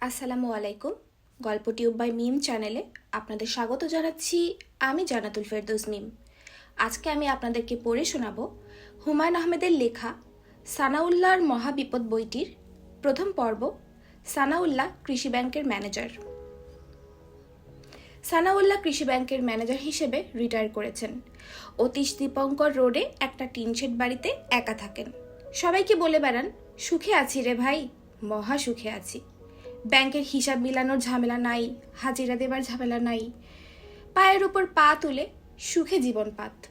আসসালামু আলাইকুম। গল্প টিউব বাই মিম চ্যানেলে আপনাদের স্বাগত জানাচ্ছি। আমি জানাতুল ফেরদৌস মিম। আজকে আমি আপনাদেরকে পড়ে শোনাব হুমায়ুন আহমেদের লেখা সানাউল্লাহর মহাবিপদ বইটির প্রথম পর্ব, সানাউল্লাহ কৃষি ব্যাংকের ম্যানেজার। সানাউল্লাহ কৃষি ব্যাংকের ম্যানেজার হিসেবে রিটায়ার করেছেন। অতীশ দীপঙ্কর রোডে একটা টিনশেড বাড়িতে একা থাকেন। সবাইকে বলে বেড়ান, সুখে আছি রে ভাই, মহা সুখে আছি। ব্যাংকের হিসাব মিলানোর ঝামেলা নাই, হাজিরা দেবার ঝামেলা নাই। পায়ের উপর পা তুলে সুখে জীবন পাত।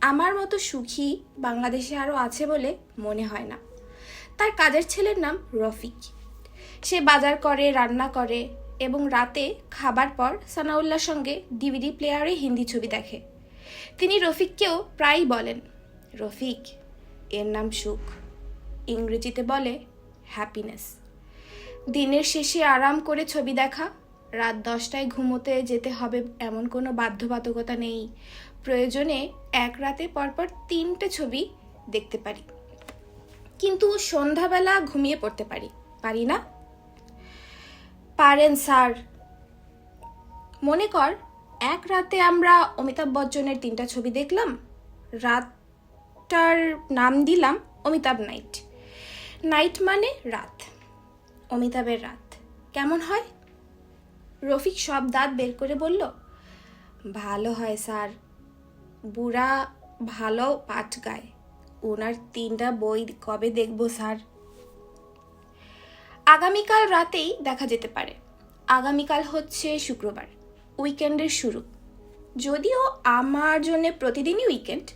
আমার মতো সুখী বাংলাদেশে আরও আছে বলে মনে হয় না। তার কাজের ছেলের নাম রফিক। সে বাজার করে, রান্না করে এবং রাতে খাবার পর সানাউল্লাহর সঙ্গে ডিভিডি প্লেয়ারে হিন্দি ছবি দেখে। তিনি রফিককেও প্রায়ই বলেন, রফিক, এর নাম সুখ। ইংরেজিতে বলে হ্যাপিনেস দিনের শেষে আরাম করে ছবি দেখা। রাত দশটায় ঘুমোতে যেতে হবে এমন কোনো বাধ্যবাধকতা নেই। প্রয়োজনে এক রাতে পরপর তিনটে ছবি দেখতে পারি। কিন্তু সন্ধ্যাবেলা ঘুমিয়ে পড়তে পারি। পারি না? পারেন, স্যার। মনে কর, এক রাতে আমরা অমিতাভ বচ্চনের তিনটা ছবি দেখলাম। রাতটার নাম দিলাম অমিতাভ নাইট। নাইট মানে রাত। অমিতাভের রাত। কেমন হয়? রফিক সব দাঁত বের করে বলল, ভালো হয় স্যার। বুড়া ভালো পাঠ গায়। ওনার তিনটা বই কবে দেখব স্যার? আগামীকাল রাতেই দেখা যেতে পারে। আগামীকাল হচ্ছে শুক্রবার, উইকেন্ডের শুরু। যদিও আমার জন্য প্রতিদিনই উইকেন্ড,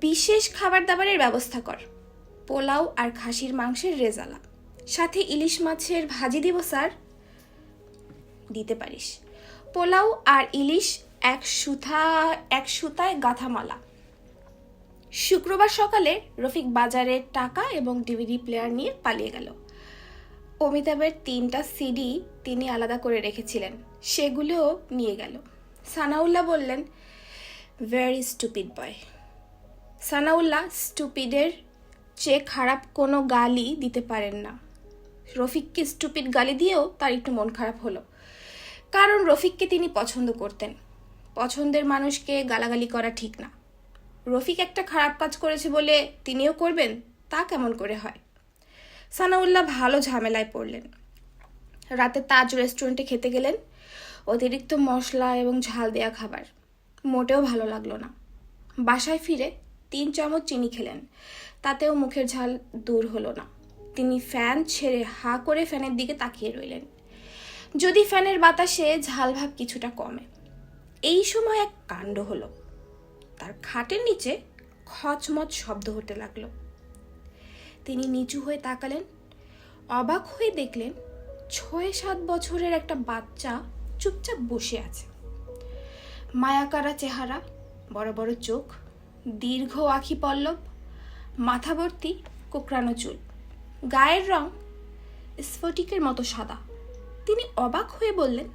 বিশেষ খাবার দাবারের ব্যবস্থা কর। পোলাও আর খাসির মাংসের রেজালা। সাথে ইলিশ মাছের ভাজি দিব, স্যার। দিতে পারিস। পোলাও আর ইলিশ এক সুথা, এক সুতায় গাঁথামালা। শুক্রবার সকালে রফিক বাজারের টাকা এবং ডিভিডি প্লেয়ার নিয়ে পালিয়ে গেল। অমিতাভের তিনটা সিডি তিনি আলাদা করে রেখেছিলেন। সেগুলোও নিয়ে গেল। সানাউল্লাহ বললেন ভেরি স্টুপিড বয় সানাউল্লাহ স্টুপিডের চেয়ে খারাপ কোনো গালি দিতে পারেন না। রফিককে স্টুপিড গালি দিয়েও তার একটু মন খারাপ হলো। কারণ রফিককে তিনি পছন্দ করতেন। পছন্দের মানুষকে গালাগালি করা ঠিক না। রফিক একটা খারাপ কাজ করেছে বলে তিনিও করবেন, তা কেমন করে হয়? সানাউল্লাহ ভালো ঝামেলায় পড়লেন। রাতে তাজ রেস্টুরেন্টে খেতে গেলেন। অতিরিক্ত মশলা এবং ঝাল দেয়া খাবার। মোটেও ভালো লাগল না। বাসায় ফিরে তিন চামচ চিনি খেলেন। তাতেও মুখের ঝাল দূর হলো না। তিনি ফ্যান ছেড়ে হা করে ফ্যানের দিকে তাকিয়ে রইলেন। যদি ফ্যানের বাতাসে ঝাল ভাব কিছুটা কমে, এই সময় এক কাণ্ড হলো। তার খাটের নিচে খচমচ শব্দ হতে লাগল। তিনি নিচু হয়ে তাকালেন, অবাক হয়ে দেখলেন ছয় সাত বছরের একটা বাচ্চা চুপচাপ বসে আছে। মায়াকারা চেহারা, বড় বড় চোখ, দীর্ঘ আখি পল্লব মাথা ভর্তি কোকড়ানো চুল। গায়ের রং স্ফটিকের মতো সাদা। তিনি অবাক হয়ে বললেন,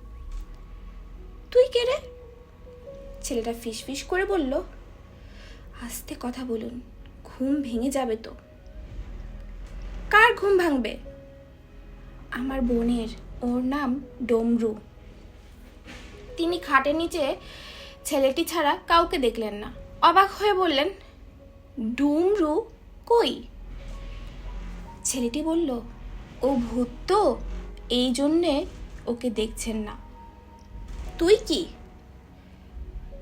তুই কে রে? ছেলেটা ফিসফিস করে বলল, আস্তে কথা বলুন, ঘুম ভেঙে যাবে তো। কার ঘুম ভাঙবে? আমার বোনের, ওর নাম ডমরু। তিনি খাটের নিচে ছেলেটি ছাড়া কাউকে দেখলেন না। অবাক হয়ে বললেন, ডুমরু কই? ছেলেটি বলল, ও ভূত তো, এই জন্যে ওকে দেখছেন না। তুই কি?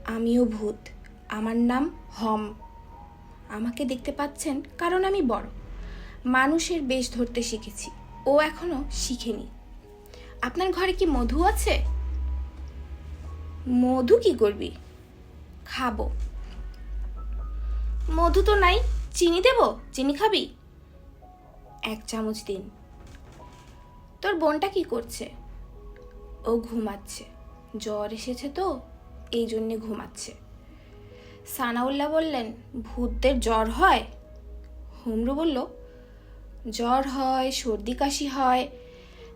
আমিও ভূত, আমার নাম হম। আমাকে দেখতে পাচ্ছেন কারণ আমি বড়। মানুষের বেশ ধরতে শিখেছি, ও এখনও শিখেনি। আপনার ঘরে কি মধু আছে? মধু কি করবি? খাব। মধু তো নাই, চিনি দেব? চিনি খাবি? এক চামচ দিন। তোর বোনটা কি করছে? ও ঘুমাচ্ছে। জ্বর এসেছে তো, এই জন্যে ঘুমাচ্ছে। সানাউল্লাহ বললেন, ভূতদের জ্বর হয়? হুমরু বলল, জ্বর হয়, সর্দি কাশি হয়।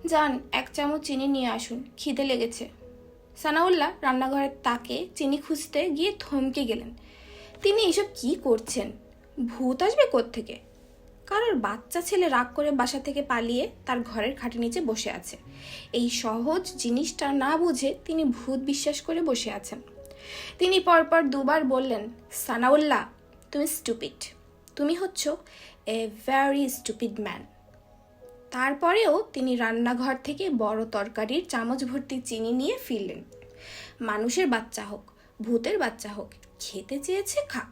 যান, এক চামচ চিনি নিয়ে আসুন, খিদে লেগেছে। সানাউল্লাহ রান্নাঘরের তাকে চিনি খুঁজতে গিয়ে থমকে গেলেন। তিনি এসব কি করছেন? ভূত আসবে থেকে কারোর বাচ্চা ছেলে রাগ করে বাসা থেকে পালিয়ে তার ঘরের খাটের নিচে বসে আছে। এই সহজ জিনিসটা না বুঝে তিনি ভূত বিশ্বাস করে বসে আছেন। তিনি পরপর দুবার বললেন, সানাউল্লাহ, তুমি স্টুপিড তুমি হচ্ছ এ ভ্যারি স্টুপিড ম্যান তারপরেও তিনি রান্নাঘর থেকে বড় তরকারির চামচ ভর্তি চিনি নিয়ে ফিরলেন। মানুষের বাচ্চা হোক, ভূতের বাচ্চা হোক, খেতে চেয়েছে খাক।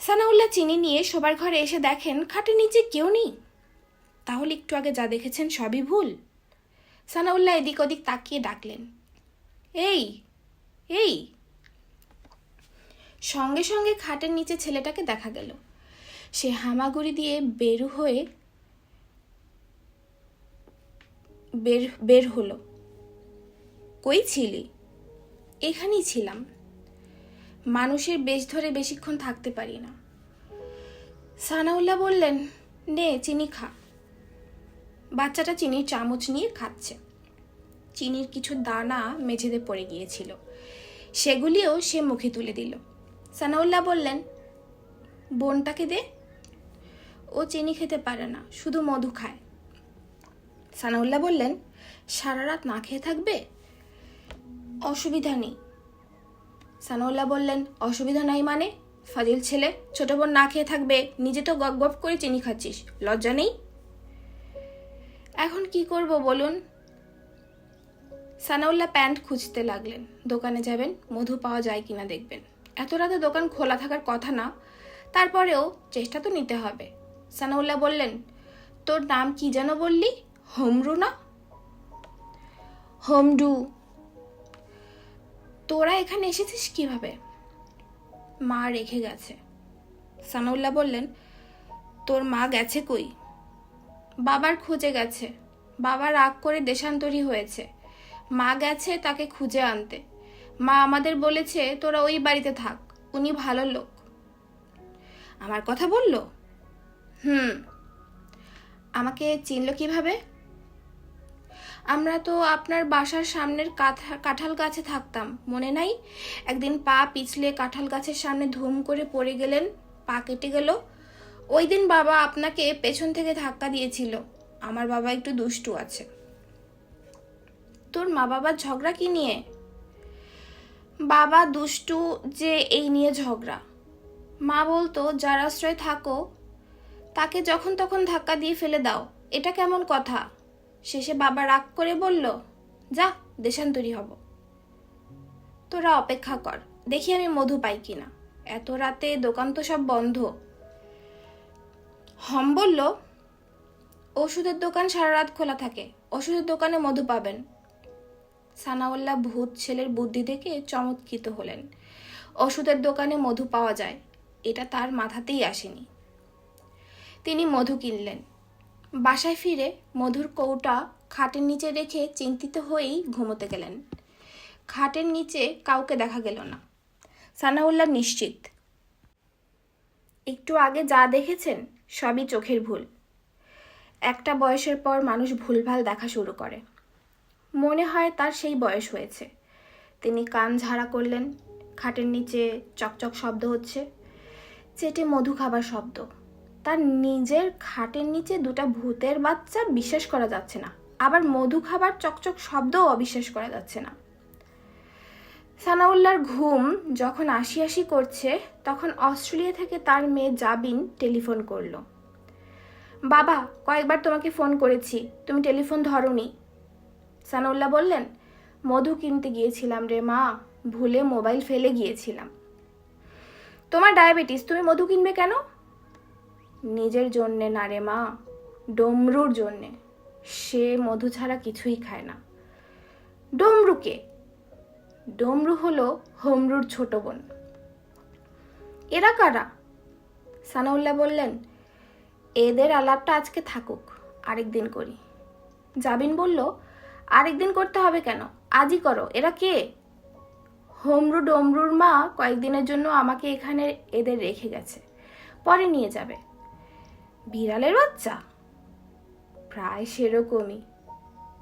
সানাউল্লাহ চিনি নিয়ে সবার ঘরে এসে দেখেন খাটের নিচে কেউ নেই। তাহলে একটু আগে যা দেখেছেন সবই ভুল। সানাউল্লাহ এদিক ওদিক তাকিয়ে ডাকলেন। এই এই। সঙ্গে সঙ্গে খাটের নিচে ছেলেটাকে দেখা গেল। সে হামাগুড়ি দিয়ে বেরু হয়ে বের বের হলো। কই ছিলি? এখানেই ছিলাম। মানুষের বেশ ধরে বেশিক্ষণ থাকতে পারি না। সানাউল্লাহ বললেন, নে, চিনি খা। বাচ্চাটা চিনির চামচ নিয়ে খাচ্ছে। চিনির কিছু দানা মেঝেতে পড়ে গিয়েছিল। সেগুলিও সে মুখে তুলে দিল। সানাউল্লাহ বললেন, বোনটাকে দে। ও চিনি খেতে পারে না, শুধু মধু খায়। সানাউল্লাহ বললেন, সারা রাত না খেয়ে থাকবে? অসুবিধা নেই। সানাউল্লাহ বললেন, অসুবিধা নাই মানে? ফাজিল ছেলে, ছোট বোন না খেয়ে থাকবে, নিজে তো গপ গপ করে চিনি খাচ্ছিস, লজ্জা নেই? এখন কি করব বলুন? সানাউল্লাহ প্যান্ট খুঁজতে লাগলেন। দোকানে যাবেন, মধু পাওয়া যায় কিনা দেখবেন। এত রাতে দোকান খোলা থাকার কথা না, তারপরেও চেষ্টা তো নিতে হবে। সানাউল্লাহ বললেন, তোর নাম কি যেন বললি? হোমরু না? হোমডু তোরা এখানে এসেছিস কীভাবে? মা রেখে গেছে। সানাউল্লাহ বললেন, তোর মা গেছে কই? বাবার খুঁজে গেছে। বাবা রাগ করে দেশান্তরী হয়েছে। মা গেছে তাকে খুঁজে আনতে। মা আমাদের বলেছে, তোরা ওই বাড়িতে থাক। উনি ভালো লোক। আমার কথা বলল? হুম। আমাকে চিনল কীভাবে? আমরা তো আপনার বাসার সামনের কাঠা- কাঁঠাল গাছে থাকতাম, মনে নাই? একদিন পা পিছলে কাঁঠাল গাছের সামনে ধুম করে পড়ে গেলেন, পা কেটে গেল। ওই দিন বাবা আপনাকে পেছন থেকে ধাক্কা দিয়েছিল, আমার বাবা একটু দুষ্টু আছে। তোর মা বাবার ঝগড়া কি নিয়ে? বাবা দুষ্টু যে এই নিয়ে ঝগড়া। মা বলতো, যার আশ্রয় থাকো, তাকে যখন তখন ধাক্কা দিয়ে ফেলে দাও, এটা কেমন কথা? শেষে বাবা রাগ করে বলল, যা, দেশান্তরী হব। তোরা অপেক্ষা কর, দেখি আমি মধু পাই কিনা। এত রাতে দোকান তো সব বন্ধ। হম বলল, ওষুধের দোকান সারা রাত খোলা থাকে, ওষুধের দোকানে মধু পাবেন। সানাউল্লাহ ভূত ছেলের বুদ্ধি দেখে চমৎকৃত হলেন। ওষুধের দোকানে মধু পাওয়া যায়, এটা তার মাথাতেই আসেনি। তিনি মধু কিনলেন। বাসায় ফিরে মধুর কৌটা খাটের নিচে রেখে চিন্তিত হয়েই ঘুমোতে গেলেন। খাটের নিচে কাউকে দেখা গেল না। সানাউল্লাহ নিশ্চিত। একটু আগে যা দেখেছেন, সবই চোখের ভুল। একটা বয়সের পর মানুষ ভুলভাল দেখা শুরু করে। মনে হয় তার সেই বয়স হয়েছে। তিনি কান ঝাড়া করলেন, খাটের নিচে চকচক শব্দ হচ্ছে। চেটে মধু খাবার শব্দ। তার নিজের খাটের নিচে দুটো ভূতের বাচ্চা বিশ্বাস করা যাচ্ছে না। আবার মধু খাবার চকচক শব্দও অবিশ্বাস করা যাচ্ছে না। সানাউল্লার ঘুম যখন আশি আশি করছে, তখন অস্ট্রেলিয়া থেকে তার মেয়ে জাবিন টেলিফোন করল। বাবা, কয়েকবার তোমাকে ফোন করেছি, তুমি টেলিফোন ধরোনি। সানাউল্লাহ বললেন, মধু কিনতে গিয়েছিলাম রে মা, ভুলে মোবাইল ফেলে গিয়েছিলাম। তোমার ডায়াবেটিস, তুমি মধু কিনবে কেন? নিজের জন্যে না রে মা, ডমরুর জন্যে। সে মধু ছাড়া কিছুই খায় না। ডমরুকে ডমরু হলো হোমরুর ছোট বোন। এরা কারা? সানাউল্লাহ বললেন, এদের আলাপটা আজকে থাকুক আরেকদিন করি। জাবিন বলল আরেকদিন করতে হবে কেন? আজই করো। এরা কে? হোমরু ডমরুর মা কয়েকদিনের জন্য আমাকে এখানে এদের রেখে গেছে। পরে নিয়ে যাবে। বিড়ালের বাচ্চা? প্রায় সেরকমই।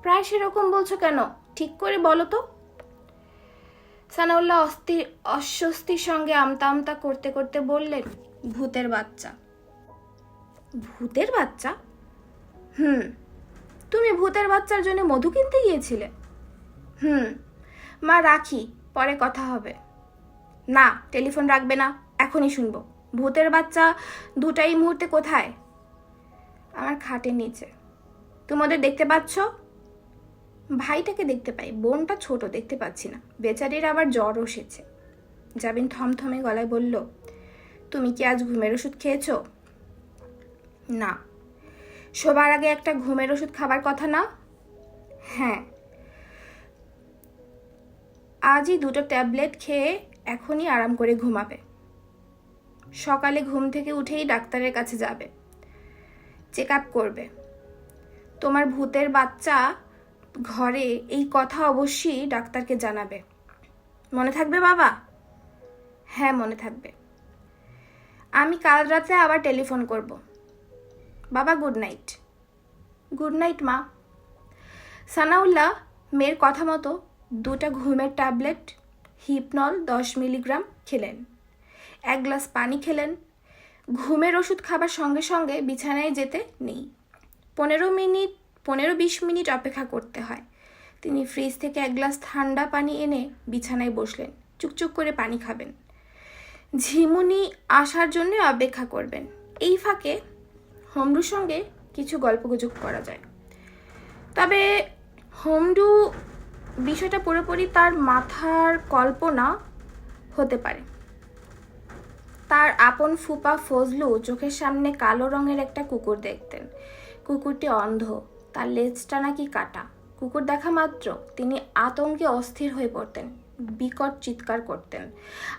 প্রায় সেরকম বলছো কেন? ঠিক করে বলো তো। সানাউল্লাহ অস্থির অস্বস্তির সঙ্গে আমতা আমতা করতে করতে বললেন, ভূতের বাচ্চা। ভূতের বাচ্চা? হুম। তুমি ভূতের বাচ্চার জন্য মধু কিনতে গিয়েছিলে? হুম। মা, রাখি, পরে কথা হবে। না, টেলিফোন রাখবে না, এখনই শুনব। ভূতের বাচ্চা দুটা এই মুহূর্তে কোথায়? আমার খাটের নিচে। তুমি ওদের দেখতে পাচ্ছ? ভাইটাকে দেখতে পাই, বোনটা ছোট, দেখতে পাচ্ছি না। বেচারির আবার জ্বর এসেছে। জাবিন থমথমে গলায় বলল, তুমি কি আজ ঘুমের ওষুধ খেয়েছো? না। শোবার আগে একটা ঘুমের ওষুধ খাবার কথা না হ্যাঁ। আজই দুটো ট্যাবলেট খেয়ে এখনই আরাম করে ঘুমাবে। সকালে ঘুম থেকে উঠেই ডাক্তারের কাছে যাবে। চেক আপ করবে। তোমার ভূতের বাচ্চা ঘরে এই কথা অবশ্যই ডাক্তারকে জানাবে। মনে থাকবে বাবা? হ্যাঁ মনে থাকবে। আমি কাল রাতে আবার টেলিফোন করব। বাবা গুড নাইট গুড নাইট মা। সানাউল্লাহ, মেয়ের কথা মতো দুটা ঘুমের ট্যাবলেট, হিপনল দশ মিলিগ্রাম খেলেন। এক গ্লাস পানি খেলেন ঘুমের ওষুধ খাবার সঙ্গে সঙ্গে বিছানায় যেতে নেই। পনেরো মিনিট, পনেরো বিশ মিনিট অপেক্ষা করতে হয়। তিনি ফ্রিজ থেকে এক গ্লাস ঠান্ডা পানি এনে বিছানায় বসলেন। চুকচুক করে পানি খাবেন। ঝিমুনি আসার জন্য অপেক্ষা করবেন। এই ফাঁকে হোমরুর সঙ্গে কিছু গল্পগুজব করা যায়। তবে হোমডু বিষয়টা পুরোপুরি তার মাথার কল্পনা হতে পারে। তার আপন ফুপা ফজলু চোখের সামনে কালো রঙের একটা কুকুর দেখতেন। কুকুরটি অন্ধ, তার লেজটা নাকি কাটা। কুকুর দেখা মাত্র, তিনি আতঙ্কে অস্থির হয়ে পড়তেন, বিকট চিৎকার করতেন।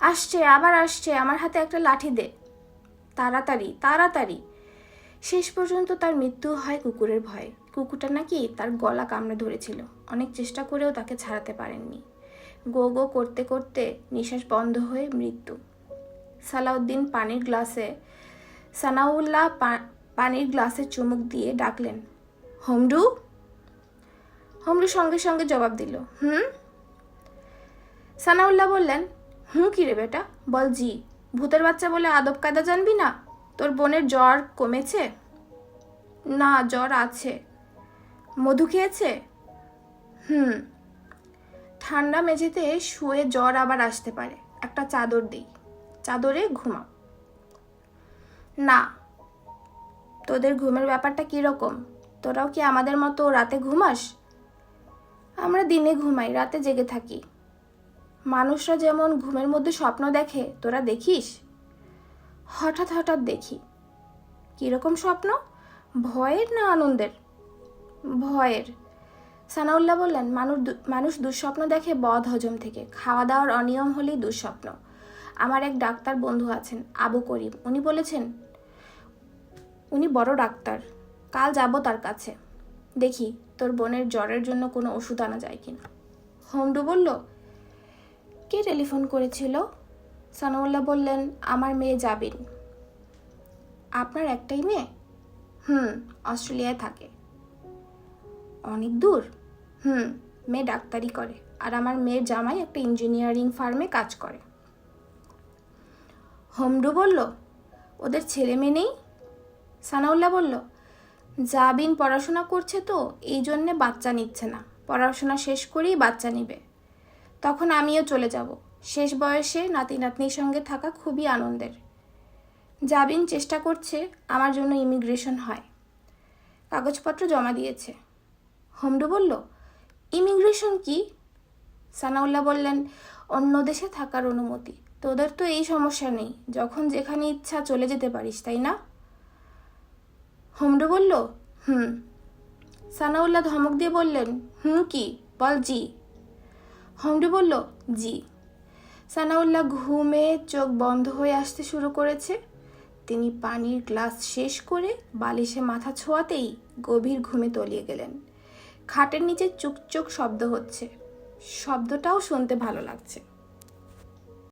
আসছে, আবার আসছে, আমার হাতে একটা লাঠি দে। তাড়াতাড়ি তাড়াতাড়ি। শেষ পর্যন্ত তার মৃত্যু হয় কুকুরের ভয়ে। কুকুরটা নাকি তার গলা কামড়ে ধরেছিল। অনেক চেষ্টা করেও তাকে ছাড়াতে পারেননি। গো গো, করতে করতে নিঃশ্বাস বন্ধ হয়ে মৃত্যু। সালাউদ্দিন পানির গ্লাসে, সানাউল্লাহ পানির গ্লাসে চুমুক দিয়ে ডাকলেন হোমরু হোমরু সঙ্গে সঙ্গে জবাব দিল, হুম? সানাউল্লাহ বললেন হুঁ কি রে বেটা? বল জি, ভূতের বাচ্চা বলে আদব কায়দা জানবি না? তোর বোনের জ্বর কমেছে? না, জ্বর আছে। মধু খেয়েছে? হুম। ঠান্ডা মেঝেতে শুয়ে জ্বর আবার আসতে পারে, একটা চাদর দিই। চাদরে ঘুমা না, তোদের ঘুমের ব্যাপারটা কীরকম তোরাও কি আমাদের মতো রাতে ঘুমাস? আমরা দিনে ঘুমাই, রাতে জেগে থাকি। মানুষরা যেমন ঘুমের মধ্যে স্বপ্ন দেখে, তোরা দেখিস? হঠাৎ হঠাৎ দেখি। কীরকম স্বপ্ন? ভয়ের না আনন্দের? ভয়ের। সানাউল্লাহ বললেন, মানুষ মানুষ দুঃস্বপ্ন দেখে বদ হজম থেকে। খাওয়া দাওয়ার অনিয়ম হলেই দুঃস্বপ্ন। আমার এক ডাক্তার বন্ধু আছেন, আবু করিম। উনি বলেছেন, উনি বড় ডাক্তার। কাল যাব তার কাছে। দেখি, তোর বোনের জ্বরের জন্য কোনো ওষুধ আনা যায় কিনা? হোমডু বলল, কে টেলিফোন করেছিল? সানাউল্লাহ বললেন, আমার মেয়ে যাবেন আপনার একটাই মেয়ে? হুম, অস্ট্রেলিয়ায় থাকে। অনেক দূর? হুম, মেয়ে ডাক্তারি করে। আর আমার মেয়ের জামাই একটা ইঞ্জিনিয়ারিং ফার্মে কাজ করে। হোমডু বলল, ওদের ছেলে মেয়ে নেই? সানাউল্লাহ বলল, জাবিন পড়াশোনা করছে তো, এই জন্যে বাচ্চা নিচ্ছে না। পড়াশোনা শেষ করেই বাচ্চা নিবে। তখন আমিও চলে যাব। শেষ বয়সে নাতি নাতনির সঙ্গে থাকা খুবই আনন্দের। জাবিন চেষ্টা করছে আমার জন্য ইমিগ্রেশন হয়। কাগজপত্র জমা দিয়েছে। হোমডু বলল, ইমিগ্রেশন কি? সানাউল্লাহ বললেন, অন্য দেশে থাকার অনুমতি। তোদের তো এই সমস্যা নেই, যখন যেখানে ইচ্ছা চলে যেতে পারিস, তাই না? হোমডু বলল, হুম। সানাউল্লাহ ধমক দিয়ে বললেন, হুম কি? বল, জি। হোমডু বলল, জি। সানাউল্লাহ ঘুমে চোখ বন্ধ হয়ে আসতে শুরু করেছে। তিনি পানির গ্লাস শেষ করে বালিশে মাথা ছোঁয়াতেই গভীর ঘুমে তলিয়ে গেলেন। খাটের নিচে চুকচুক শব্দ হচ্ছে। শব্দটাও শুনতে ভালো লাগছে।